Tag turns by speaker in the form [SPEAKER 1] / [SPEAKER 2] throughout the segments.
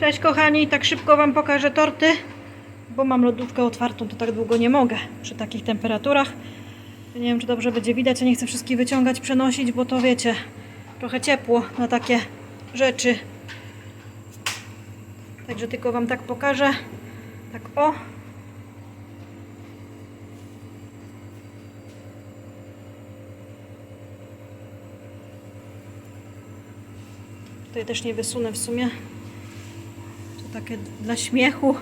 [SPEAKER 1] Cześć kochani, tak szybko Wam pokażę torty, bo mam lodówkę otwartą, to tak długo nie mogę przy takich temperaturach. Nie wiem, czy dobrze będzie widać, ja nie chcę wszystkich wyciągać, przenosić, bo to wiecie, trochę ciepło na takie rzeczy. Także tylko Wam tak pokażę. Tak o. Tutaj też nie wysunę w sumie. Takie dla śmiechu.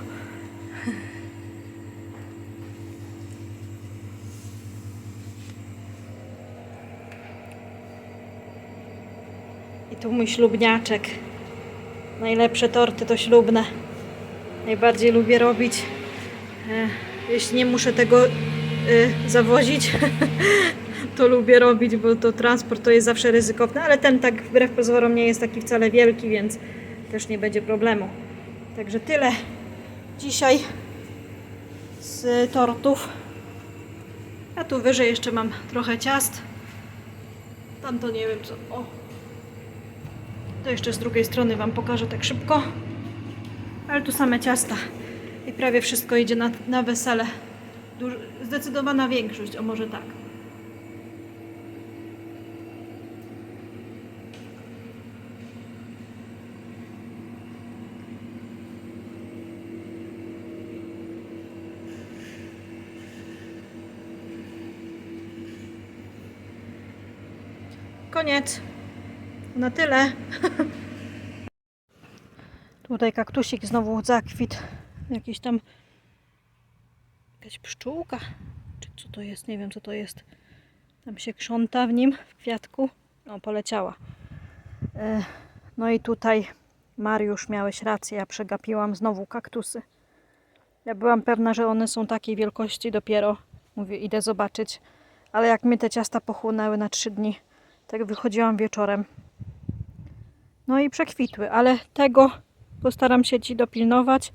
[SPEAKER 1] I tu mój ślubniaczek. Najlepsze torty to ślubne. Najbardziej lubię robić. E, Jeśli nie muszę tego e, zawozić, to lubię robić, bo to transport to jest zawsze ryzykowne, ale ten tak wbrew pozorom nie jest taki wcale wielki, więc też nie będzie problemu. Także tyle dzisiaj z tortów. A tu wyżej jeszcze mam trochę ciast. Tam to nie wiem co. O. To jeszcze z drugiej strony Wam pokażę tak szybko. Ale tu same ciasta. I prawie wszystko idzie na, na wesele. Duż, zdecydowana większość, o może tak. Koniec. Na tyle. Tutaj kaktusik znowu zakwit. Jakiś tam jakaś pszczółka. Czy co to jest? Nie wiem co to jest. Tam się krząta w nim, w kwiatku. O, poleciała. E, No i tutaj Mariusz, miałeś rację, ja przegapiłam znowu kaktusy. Ja byłam pewna, że one są takiej wielkości dopiero. Mówię, idę zobaczyć. Ale jak mnie te ciasta pochłonęły na trzy dni, tak wychodziłam wieczorem. No i przekwitły, ale tego postaram się Ci dopilnować.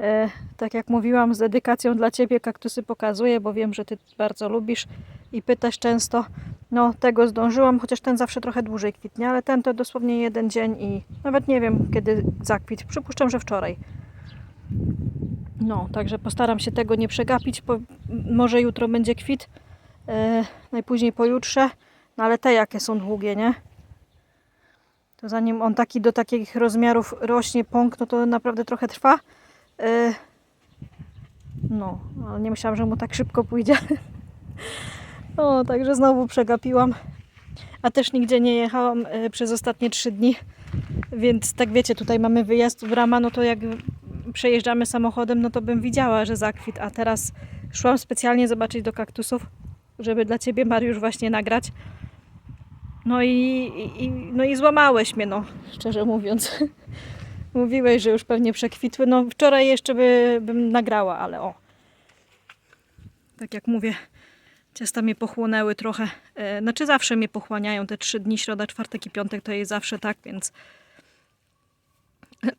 [SPEAKER 1] E, tak jak mówiłam, z dedykacją dla Ciebie kaktusy pokazuję, bo wiem, że Ty bardzo lubisz i pytasz często. No, tego zdążyłam, chociaż ten zawsze trochę dłużej kwitnie, ale ten to dosłownie jeden dzień i nawet nie wiem, kiedy zakwit. Przypuszczam, że wczoraj. No, także postaram się tego nie przegapić. Może jutro będzie kwit, e, najpóźniej pojutrze. No ale te jakie są długie, nie? To zanim on taki do takich rozmiarów rośnie pąk, no to naprawdę trochę trwa. E, No, ale nie myślałam, że mu tak szybko pójdzie. No, także znowu przegapiłam. A też nigdzie nie jechałam e, przez ostatnie trzy dni. Więc tak wiecie, tutaj mamy wyjazd w Rama, no to jak przejeżdżamy samochodem, no to bym widziała, że zakwit. A teraz szłam specjalnie zobaczyć do kaktusów, żeby dla Ciebie, Mariusz, właśnie nagrać. No i, i, no i złamałeś mnie, no, szczerze mówiąc. Mówiłeś, że już pewnie przekwitły. No wczoraj jeszcze by, bym nagrała, ale o. Tak jak mówię, ciasta mnie pochłonęły trochę. E, znaczy zawsze mnie pochłaniają te trzy dni, środa, czwartek i piątek to jest zawsze tak, więc...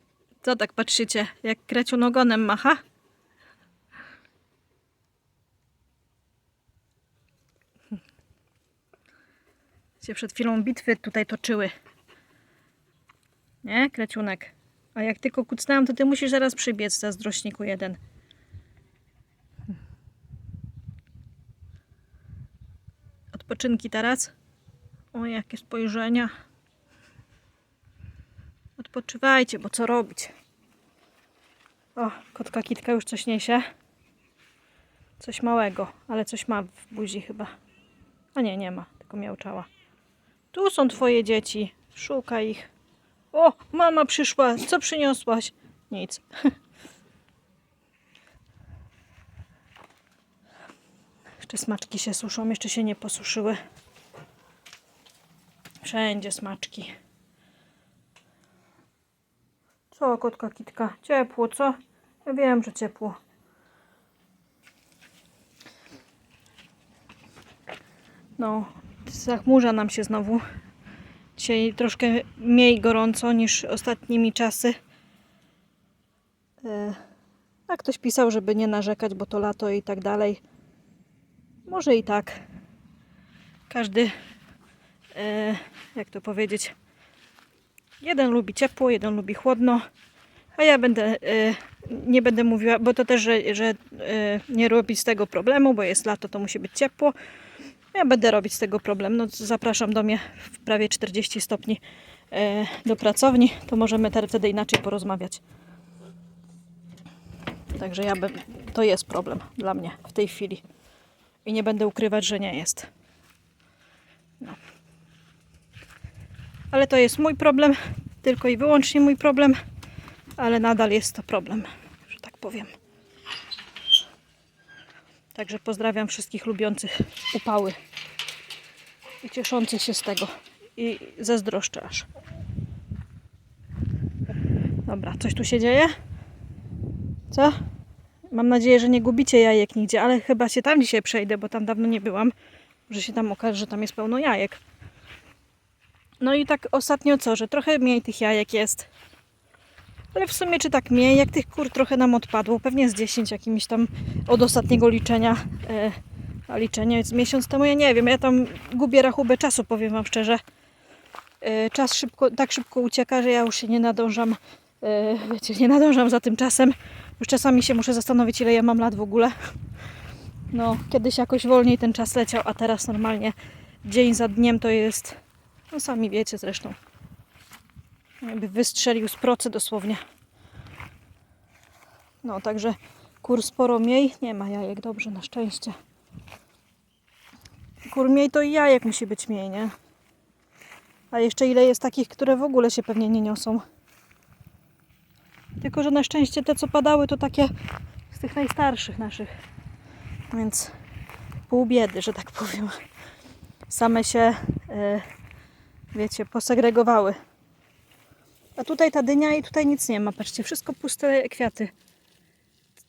[SPEAKER 1] Co tak patrzycie, jak kreciun ogonem macha? Się przed chwilą bitwy tutaj toczyły. Nie, Kreciunek? A jak tylko kucnęłam, to ty musisz zaraz przybiec, zazdrośniku jeden. Odpoczynki teraz? O, jakie spojrzenia. Odpoczywajcie, bo co robić? O, kotka kitka już coś niesie. Coś małego, ale coś ma w buzi chyba. A nie, nie ma, tylko miałczała. Tu są twoje dzieci. Szukaj ich. O, mama przyszła. Co przyniosłaś? Nic. Jeszcze smaczki się suszą, jeszcze się nie posuszyły. Wszędzie smaczki. Co, kotka kitka? Ciepło, co? Ja wiem, że ciepło. No, zachmurza nam się znowu. Dzisiaj troszkę mniej gorąco niż ostatnimi czasy. E, A ktoś pisał, żeby nie narzekać, bo to lato i tak dalej. Może i tak. Każdy, e, jak to powiedzieć, jeden lubi ciepło, jeden lubi chłodno. A ja będę, y, nie będę mówiła, bo to też, że, że nie robić z tego problemu, bo jest lato, to musi być ciepło. Ja będę robić z tego problem. No, zapraszam do mnie w prawie 40 stopni y, do pracowni, to możemy te- wtedy inaczej porozmawiać. Także ja be, to jest problem dla mnie w tej chwili. I nie będę ukrywać, że nie jest. No. Ale to jest mój problem, tylko i wyłącznie mój problem, ale nadal jest to problem, że tak powiem. Także pozdrawiam wszystkich lubiących upały i cieszących się z tego. I zazdroszczę aż. Dobra, coś tu się dzieje? Co? Mam nadzieję, że nie gubicie jajek nigdzie, ale chyba się tam dzisiaj przejdę, bo tam dawno nie byłam. Może się tam okaże, że tam jest pełno jajek. No i tak ostatnio co, że trochę mniej tych jajek jest. Ale w sumie czy tak mniej, jak tych kur trochę nam odpadło, pewnie z 10 jakimiś tam od ostatniego liczenia. E, a liczenie jest miesiąc temu, ja nie wiem, ja tam gubię rachubę czasu, powiem Wam szczerze. E, czas szybko, tak szybko ucieka, że ja już się nie nadążam, e, wiecie, nie nadążam za tym czasem. Już czasami się muszę zastanowić, ile ja mam lat w ogóle. No, kiedyś jakoś wolniej ten czas leciał, a teraz normalnie dzień za dniem to jest, no sami wiecie zresztą, jakby wystrzelił z procy dosłownie. No, także kur sporo mniej, nie ma jajek, dobrze, na szczęście. Kur mniej to i jajek musi być mniej, nie? A jeszcze ile jest takich, które w ogóle się pewnie nie niosą. Tylko, że na szczęście te, co padały, to takie z tych najstarszych naszych. Więc pół biedy, że tak powiem. Same się, e, wiecie, posegregowały. A tutaj ta dynia i tutaj nic nie ma. Patrzcie, wszystko puste kwiaty.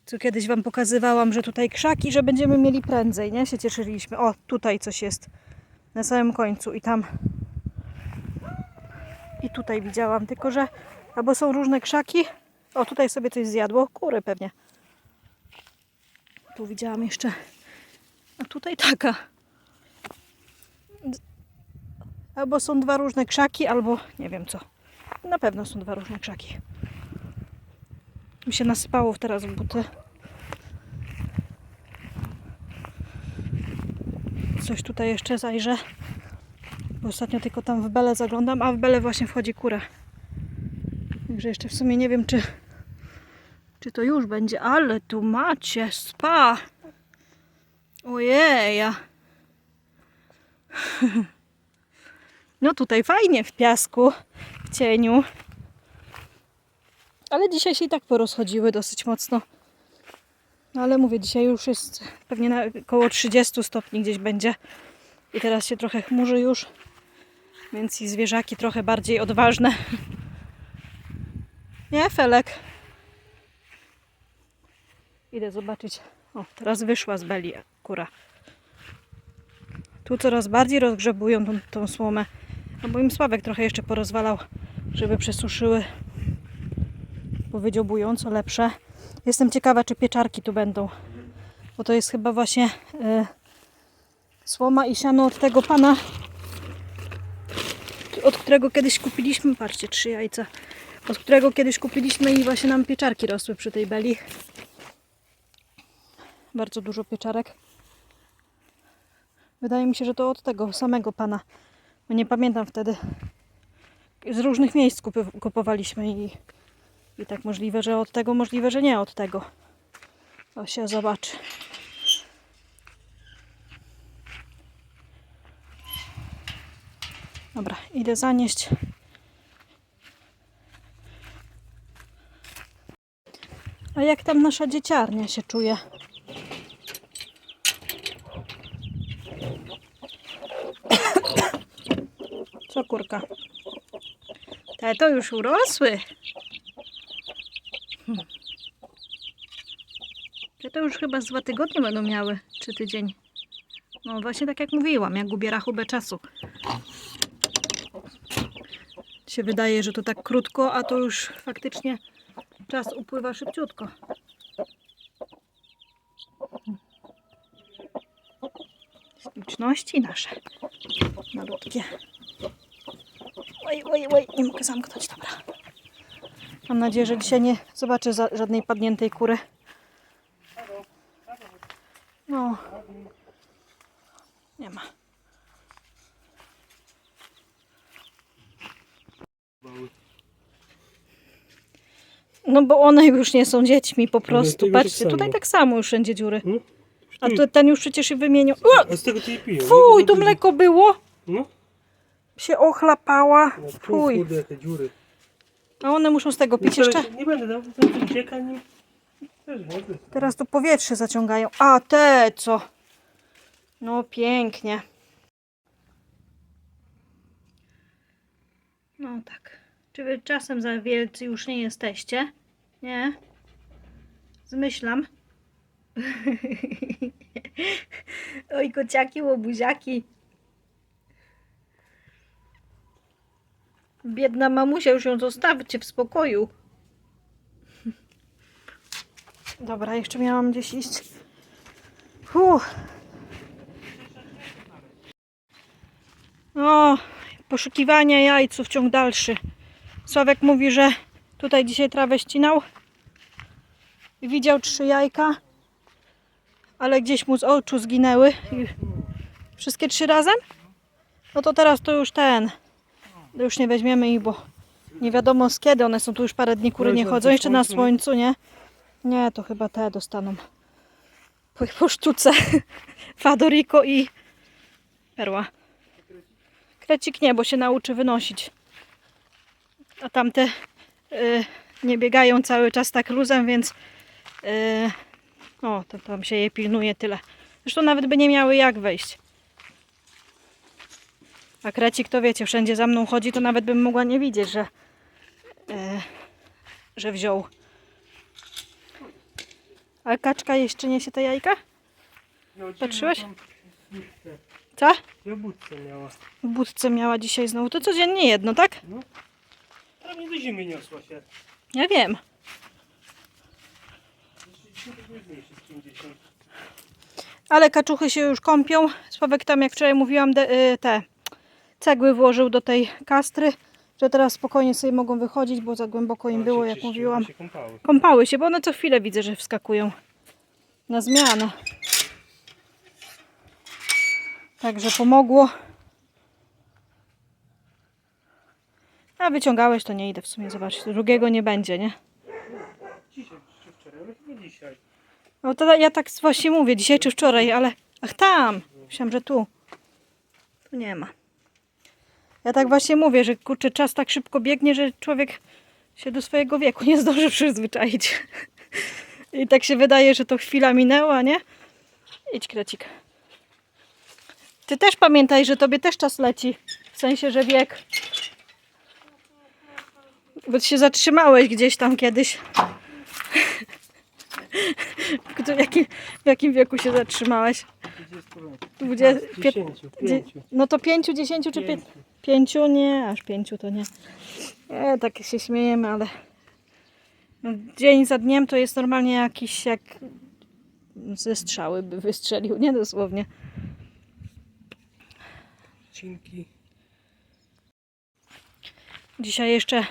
[SPEAKER 1] Tu kiedyś Wam pokazywałam, że tutaj krzaki, że będziemy mieli prędzej, nie? Się cieszyliśmy. O, tutaj coś jest. Na samym końcu i tam. I tutaj widziałam, tylko że albo są różne krzaki. O, tutaj sobie coś zjadło. Kury pewnie. Tu widziałam jeszcze. A tutaj taka. Albo są dwa różne krzaki, albo nie wiem co. Na pewno są dwa różne krzaki. Mi się nasypało teraz w buty. Coś tutaj jeszcze zajrzę. Bo ostatnio tylko tam w belę zaglądam, a w belę właśnie wchodzi kura. Także jeszcze w sumie nie wiem, czy, czy to już będzie. Ale tu macie spa. Ojeja. No tutaj fajnie w piasku, w cieniu. Ale dzisiaj się i tak porozchodziły dosyć mocno. No ale mówię, dzisiaj już jest pewnie na około 30 stopni gdzieś będzie. I teraz się trochę chmurzy już. Więc i zwierzaki trochę bardziej odważne. Nie, Felek? Idę zobaczyć. O, teraz wyszła z beli kura. Tu coraz bardziej rozgrzebują tą, tą słomę. No bo im Sławek trochę jeszcze porozwalał, żeby przesuszyły. Powiedziałbują, co lepsze. Jestem ciekawa, czy pieczarki tu będą. Bo to jest chyba właśnie e, słoma i siano od tego pana, od którego kiedyś kupiliśmy. Patrzcie, trzy jajca. Od którego kiedyś kupiliśmy i właśnie nam pieczarki rosły przy tej beli. Bardzo dużo pieczarek. Wydaje mi się, że to od tego samego pana. Bo nie pamiętam wtedy. Z różnych miejsc kupy- kupowaliśmy i, i tak możliwe, że od tego, możliwe, że nie od tego. To się zobaczy. Dobra, idę zanieść. A jak tam nasza dzieciarnia się czuje? Co kurka? Te to już urosły. Hmm. Te to już chyba z dwa tygodnie będą miały, czy tydzień. No właśnie tak jak mówiłam, jak gubię rachubę czasu. Się wydaje, że to tak krótko, a to już faktycznie czas upływa szybciutko. Śliczności nasze. Malutkie. Oj, oj, oj, nie mogę zamknąć, dobra. Mam nadzieję, że dzisiaj nie zobaczę za, żadnej padniętej kury. No. Nie ma. No bo one już nie są dziećmi po prostu.
[SPEAKER 2] tego tak
[SPEAKER 1] Patrzcie, tutaj tak samo już wszędzie dziury.
[SPEAKER 2] No.
[SPEAKER 1] A tu, ten już przecież się wymienił. O!
[SPEAKER 2] A z tego ty.
[SPEAKER 1] Fuj, tu mleko było.
[SPEAKER 2] No.
[SPEAKER 1] Się ochlapała.
[SPEAKER 2] No, tu,
[SPEAKER 1] Fuj.
[SPEAKER 2] kurde, te dziury.
[SPEAKER 1] A one muszą z tego pić
[SPEAKER 2] No,
[SPEAKER 1] jeszcze.
[SPEAKER 2] Nie będę dał, to tu ucieka, nie.
[SPEAKER 1] Teraz to powietrze zaciągają. A te co? No pięknie. No tak. Czy wy czasem za wielcy już nie jesteście? Nie? Zmyślam. Oj, kociaki, łobuziaki. Biedna mamusia, już ją zostawcie w spokoju. Dobra, jeszcze miałam gdzieś iść. Uff. O, poszukiwania jajców, ciąg dalszy. Sławek mówi, że tutaj dzisiaj trawę ścinał. i Widział trzy jajka, ale gdzieś mu z oczu zginęły. I wszystkie trzy razem? No to teraz to już ten. Już nie weźmiemy ich, bo nie wiadomo z kiedy. One są tu już parę dni, kury nie chodzą. Jeszcze na słońcu, nie? Nie, to chyba te dostaną. Po, po sztuce. Fadoriko i perła. Krecik nie, bo się nauczy wynosić. A tamte y, nie biegają cały czas tak luzem, więc y, o, to tam się je pilnuje tyle. Zresztą nawet by nie miały jak wejść. A krecik to wiecie, wszędzie za mną chodzi, to nawet bym mogła nie widzieć, że, y, że wziął. A kaczka jeszcze niesie te jajka?
[SPEAKER 2] No,
[SPEAKER 1] Patrzyłeś? Co?
[SPEAKER 2] Ja budce miała.
[SPEAKER 1] W budce miała dzisiaj znowu. To codziennie jedno, tak?
[SPEAKER 2] Prawie do zimy niosła się.
[SPEAKER 1] Ja wiem.
[SPEAKER 2] Dzisiaj to jest mniejszy z 50.
[SPEAKER 1] Ale kaczuchy się już kąpią. Sławek tam, jak wczoraj mówiłam, y, te cegły włożył do tej kastry, że teraz spokojnie sobie mogą wychodzić, bo za głęboko im było, jak mówiłam.
[SPEAKER 2] się kąpały.
[SPEAKER 1] Kąpały się, bo one co chwilę widzę, że wskakują na zmianę. Także pomogło. A wyciągałeś, to nie idę w sumie zobaczyć. Drugiego nie będzie, nie?
[SPEAKER 2] Dzisiaj czy wczoraj, ale chyba dzisiaj.
[SPEAKER 1] No to ja tak właśnie mówię, dzisiaj czy wczoraj, ale... Ach tam! Myślałam, że tu. Tu nie ma. Ja tak właśnie mówię, że kurczę, czas tak szybko biegnie, że człowiek się do swojego wieku nie zdąży przyzwyczaić. I tak się wydaje, że to chwila minęła, nie? Idź, krecik. Ty też pamiętaj, że tobie też czas leci. W sensie, że wiek. Bo ty się zatrzymałeś gdzieś tam kiedyś. W jakim, w jakim wieku się zatrzymałeś?
[SPEAKER 2] 20 lat.
[SPEAKER 1] Dwudzie- pię-
[SPEAKER 2] 10,
[SPEAKER 1] Dzie-
[SPEAKER 2] 5.
[SPEAKER 1] No to pięciu, dziesięciu czy pię- pięciu? Nie, aż pięciu to nie. Nie, tak się śmiejemy, ale no, dzień za dniem to jest normalnie jakiś jak ze strzały by wystrzelił, nie dosłownie.
[SPEAKER 2] Cinki.
[SPEAKER 1] Dzisiaj jeszcze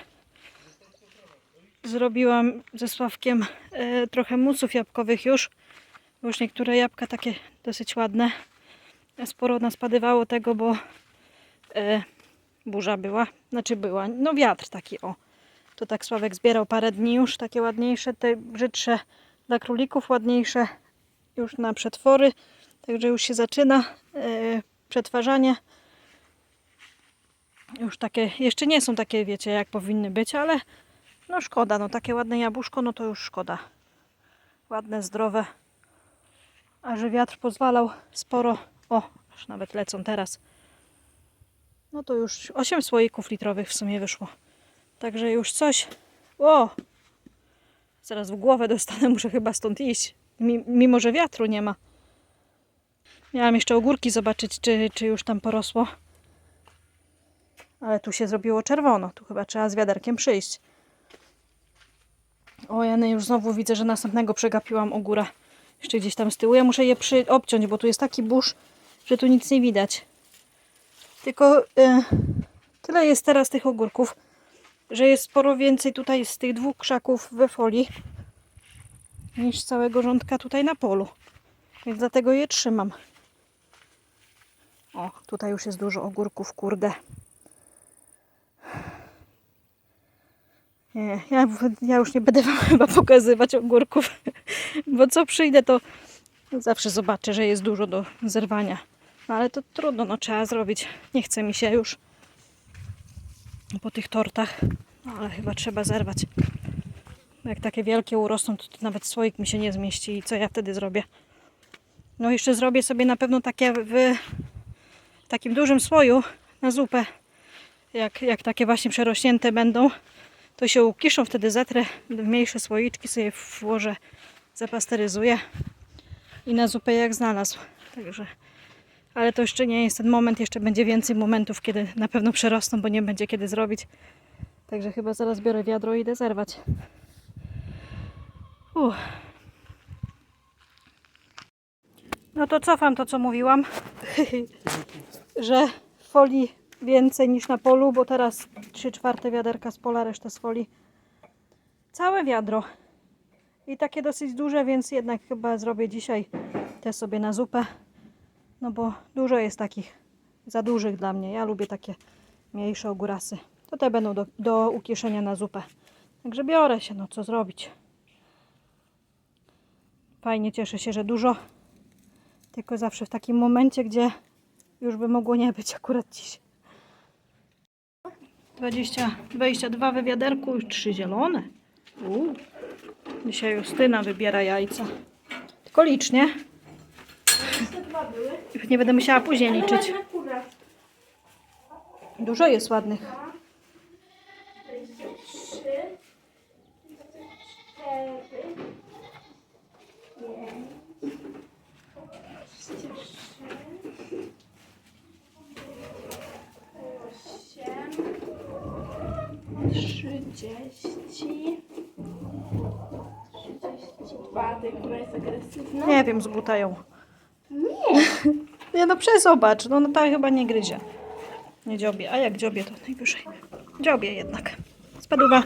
[SPEAKER 1] zrobiłam ze Sławkiem e, trochę musów jabłkowych już. Już niektóre jabłka takie dosyć ładne. Sporo naspadywało tego, bo e, burza była. Znaczy była, no wiatr taki o. To tak Sławek zbierał parę dni już, takie ładniejsze, te brzydsze dla królików, ładniejsze już na przetwory. Także już się zaczyna e, przetwarzanie. Już takie, jeszcze nie są takie, wiecie, jak powinny być, ale no szkoda, no takie ładne jabłuszko, no to już szkoda. Ładne, zdrowe. A że wiatr pozwalał sporo, o, już nawet lecą teraz. No to już 8 słoików litrowych w sumie wyszło. Także już coś. O! Zaraz w głowę dostanę, muszę chyba stąd iść. Mi- Mimo, że wiatru nie ma. Miałam jeszcze ogórki zobaczyć, czy, czy już tam porosło. Ale tu się zrobiło czerwono. Tu chyba trzeba z wiaderkiem przyjść. O, ja już znowu widzę, że następnego przegapiłam ogóra. Jeszcze gdzieś tam z tyłu. Ja muszę je przy... obciąć, bo tu jest taki burz, że tu nic nie widać. Tylko y, tyle jest teraz tych ogórków, że jest sporo więcej tutaj z tych dwóch krzaków we folii niż całego rządka tutaj na polu. Więc dlatego je trzymam. O, tutaj już jest dużo ogórków, kurde. Nie, ja, ja już nie będę wam chyba pokazywać ogórków, bo co przyjdę, to zawsze zobaczę, że jest dużo do zerwania. No ale to trudno, no trzeba zrobić. Nie chce mi się już po tych tortach, no ale chyba trzeba zerwać. Jak takie wielkie urosną, to, nawet słoik mi się nie zmieści i co ja wtedy zrobię? No jeszcze zrobię sobie na pewno takie w, w takim dużym słoju na zupę. Jak, jak takie właśnie przerośnięte będą, to się ukiszą, wtedy zetrę mniejsze słoiczki, sobie włożę, zapasteryzuję i na zupę jak znalazł. Także, ale to jeszcze nie jest ten moment, jeszcze będzie więcej momentów, kiedy na pewno przerosną, bo nie będzie kiedy zrobić. Także chyba zaraz biorę wiadro i idę zerwać. Uff. No to cofam to, co mówiłam, że folii więcej niż na polu, bo teraz 3 czwarte wiaderka z pola, resztę z folii. Całe wiadro. I takie dosyć duże, więc jednak chyba zrobię dzisiaj te sobie na zupę. No bo dużo jest takich za dużych dla mnie. Ja lubię takie mniejsze ogórasy. To te będą do, do ukieszenia na zupę. Także biorę się, no co zrobić. Fajnie, cieszę się, że dużo. Tylko zawsze w takim momencie, gdzie już by mogło nie być akurat dziś. 20, 22 we wiaderku, już 3 zielone. Uu. Dzisiaj Justyna wybiera jajca. Tylko licznie. Już nie będę musiała później liczyć. Dużo jest ładnych.
[SPEAKER 3] Trzydzieści. Trzydzieści dwa, ty, która jest agresywna.
[SPEAKER 1] Nie wiem, zbutają. Nie. Nie no przezobacz, no, no ta chyba nie gryzie. Nie dziobie, a jak dziobie to najwyżej. Dziobie jednak.
[SPEAKER 3] Spadła.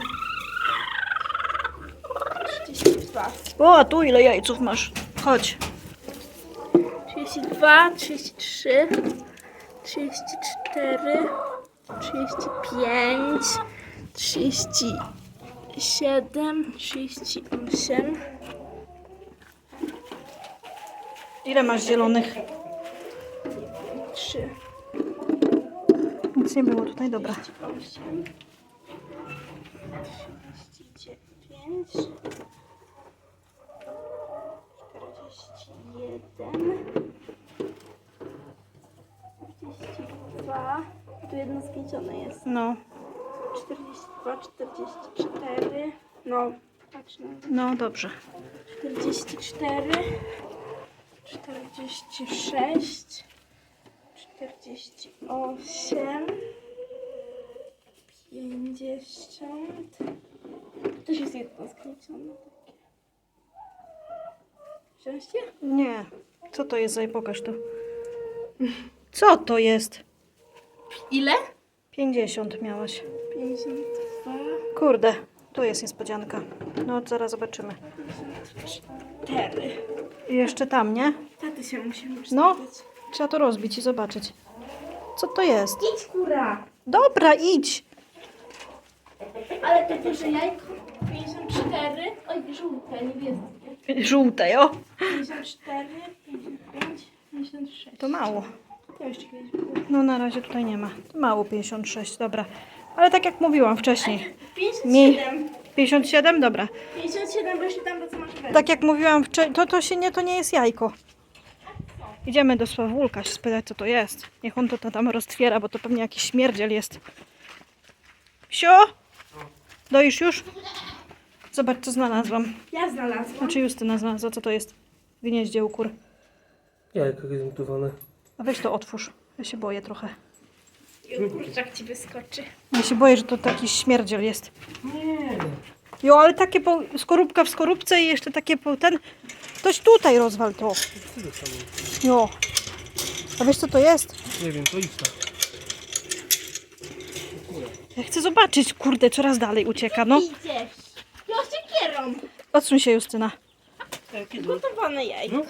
[SPEAKER 1] O, tu ile jajców masz? Chodź.
[SPEAKER 3] 32, 33, 34, 35, 37, 38.
[SPEAKER 1] Ile masz zielonych?
[SPEAKER 3] trzy,
[SPEAKER 1] Nic nie było tutaj, dobra.
[SPEAKER 3] osiem, trzydzieści dziewięć, czterdzieści jeden, czterdzieści dwa. Tu jedno zgniecione jest.
[SPEAKER 1] No,
[SPEAKER 3] 42, 44. No, patrz na
[SPEAKER 1] no dobrze.
[SPEAKER 3] 44, 46, 48, 50. Też jest jedno zgniecione. takie. Je?
[SPEAKER 1] Nie. Co to jest za pokaż to? Co to jest?
[SPEAKER 3] Ile?
[SPEAKER 1] 50 miałaś.
[SPEAKER 3] 52,
[SPEAKER 1] Kurde, tu jest niespodzianka. No, zaraz zobaczymy.
[SPEAKER 3] 4.
[SPEAKER 1] Jeszcze tam, nie?
[SPEAKER 3] Taty się musimy
[SPEAKER 1] No. Trzeba to rozbić i zobaczyć. Co to jest?
[SPEAKER 3] Idź kura!
[SPEAKER 1] Dobra, idź.
[SPEAKER 3] Ale to duże jajko 54, oj żółte, niebieskie.
[SPEAKER 1] Żółte, o.
[SPEAKER 3] 54, 55, 56.
[SPEAKER 1] To mało.
[SPEAKER 3] To jeszcze kiedyś było.
[SPEAKER 1] No na razie tutaj nie ma. To mało 56, dobra. Ale tak jak mówiłam wcześniej.
[SPEAKER 3] 57.
[SPEAKER 1] 57, dobra.
[SPEAKER 3] 57, bo jeszcze tam do co masz wejść.
[SPEAKER 1] Tak jak mówiłam wcześniej, to, to się nie, to nie jest jajko. Idziemy do Sławulka się spytać co to jest. Niech on to, to tam roztwiera, bo to pewnie jakiś śmierdziel jest. Sio? Doisz już? Zobacz co znalazłam.
[SPEAKER 3] Ja znalazłam.
[SPEAKER 1] Znaczy Justyna znalazła, co to jest w gnieździe u kur.
[SPEAKER 2] Jajka zmutowane.
[SPEAKER 1] A weź to otwórz. Ja się boję trochę.
[SPEAKER 3] Kurczak ci wyskoczy.
[SPEAKER 1] Ja się boję, że to taki śmierdziel jest.
[SPEAKER 2] Nie.
[SPEAKER 1] Jo, ale takie po, skorupka w skorupce i jeszcze takie po ten... Ktoś tutaj rozwal to. Jo. A wiesz co to jest?
[SPEAKER 2] Nie wiem, to idź tam.
[SPEAKER 1] Ja chcę zobaczyć, kurde, coraz dalej ucieka, no.
[SPEAKER 3] Idziesz. Ja siekierą.
[SPEAKER 1] Odsuń się, Justyna.
[SPEAKER 3] Gotowane jajko.
[SPEAKER 2] No,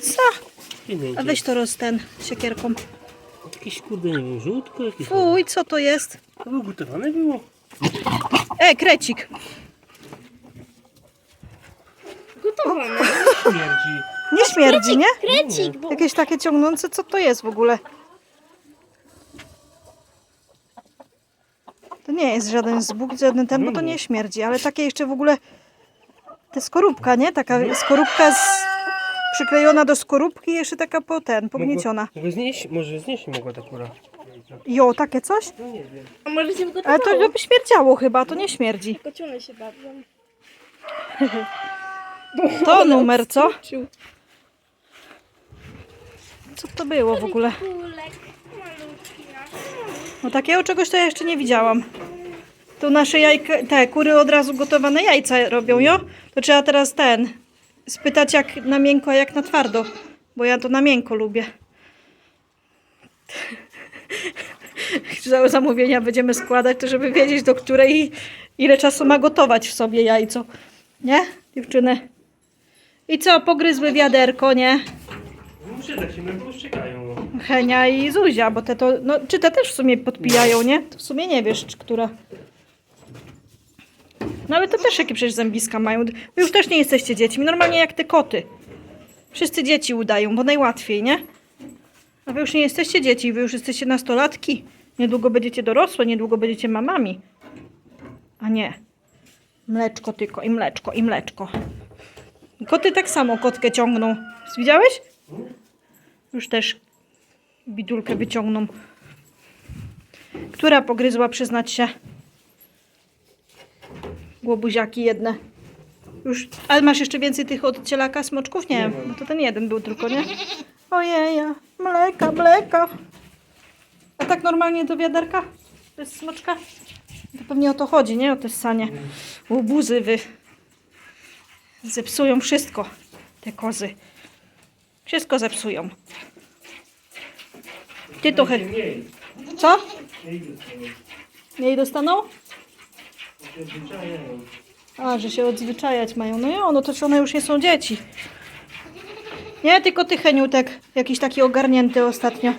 [SPEAKER 1] Co?
[SPEAKER 2] kiedy
[SPEAKER 1] A weź to roz ten siekierką.
[SPEAKER 2] Jakieś kurde, nie wiem, żółtko jakieś.
[SPEAKER 1] Fuj, co to jest?
[SPEAKER 2] To było gotowane było?
[SPEAKER 1] E, krecik.
[SPEAKER 3] Gotowane.
[SPEAKER 2] Śmierdzi.
[SPEAKER 1] Nie śmierdzi, nie?
[SPEAKER 3] Krecik, bo...
[SPEAKER 1] Jakieś takie ciągnące, co to jest w ogóle? To nie jest żaden zbóg, żaden ten, bo to nie śmierdzi, ale takie jeszcze w ogóle... To skorupka, nie? Taka skorupka z... przyklejona do skorupki, jeszcze taka po ten, pognieciona.
[SPEAKER 2] Mogę, mogę znieść, może znieść nie mogła ta kura.
[SPEAKER 1] Jo, takie coś?
[SPEAKER 2] No nie wiem.
[SPEAKER 3] A może się?
[SPEAKER 1] Ale to by śmierdziało chyba, to nie śmierdzi.
[SPEAKER 3] Kociuny się bawią.
[SPEAKER 1] To numer, co? Co to było w ogóle?
[SPEAKER 3] Kulek. Malutki nasz.
[SPEAKER 1] No takiego czegoś to ja jeszcze nie widziałam. Tu nasze jajka, te kury od razu gotowane jajca robią, jo? To trzeba teraz ten, spytać jak na miękko, a jak na twardo. Bo ja to na miękko lubię. Całe zamówienia będziemy składać, to żeby wiedzieć do której ile czasu ma gotować w sobie jajco. Nie, dziewczyny? I co, pogryzły wiaderko, nie?
[SPEAKER 2] Muszę dać im, bo.
[SPEAKER 1] Henia i Zuzia, bo te to, no, czy te też w sumie podpijają, nie? To w sumie nie wiesz, czy która. No ale to też jakie przecież zębiska mają. Wy już też nie jesteście dziećmi, normalnie jak te koty. Wszyscy dzieci udają, bo najłatwiej, nie? A wy już nie jesteście dzieci, wy już jesteście nastolatki. Niedługo będziecie dorosłe, niedługo będziecie mamami. A nie. Mleczko tylko i mleczko i mleczko. Koty tak samo kotkę ciągną. Widziałeś? Już też bidulkę wyciągną. Która pogryzła, przyznać się? Łobuziaki jedne. Już, ale masz jeszcze więcej tych od cielaka smoczków? Nie,
[SPEAKER 2] Nie
[SPEAKER 1] to ten jeden był tylko, nie? Ojeja, mleka, mleka. A tak normalnie do wiaderka? Bez smoczka? To pewnie o to chodzi, nie? O te sanie. Łobuzy wy. Zepsują wszystko, te kozy. Wszystko zepsują. Ty to.
[SPEAKER 2] Mniej.
[SPEAKER 1] Co?
[SPEAKER 2] Mniej dostaną.
[SPEAKER 1] A, że się odzwyczajać mają. No ja, no to one już nie są dzieci. Nie, tylko ty Heniutek. Jakiś taki ogarnięty ostatnio.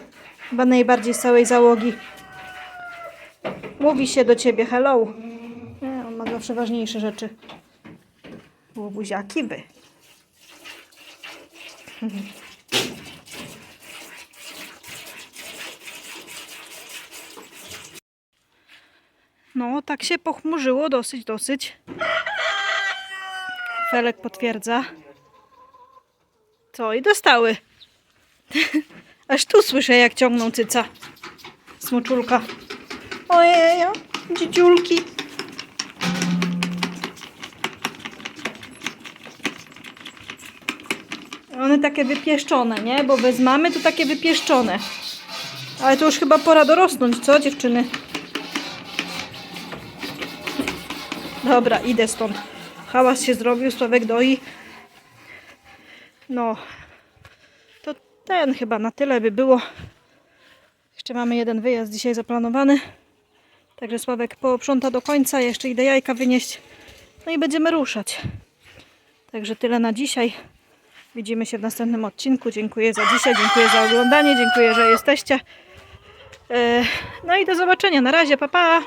[SPEAKER 1] Chyba najbardziej z całej załogi. Mówi się do ciebie hello. Nie, on ma zawsze ważniejsze rzeczy. Łobuziaki by. No, tak się pochmurzyło dosyć, dosyć. Felek potwierdza. Co? I dostały. Aż tu słyszę, jak ciągną cyca. Smoczulka. Ojej, dzidziulki. One takie wypieszczone, nie? Bo bez mamy to takie wypieszczone. Ale to już chyba pora dorosnąć, co dziewczyny? Dobra, idę stąd. Hałas się zrobił, Sławek doi. No, to ten chyba na tyle by było. Jeszcze mamy jeden wyjazd dzisiaj zaplanowany. Także Sławek pooprząta do końca. Jeszcze idę jajka wynieść. No i będziemy ruszać. Także tyle na dzisiaj. Widzimy się w następnym odcinku. Dziękuję za dzisiaj, dziękuję za oglądanie, dziękuję, że jesteście. E, No i do zobaczenia. Na razie, pa pa!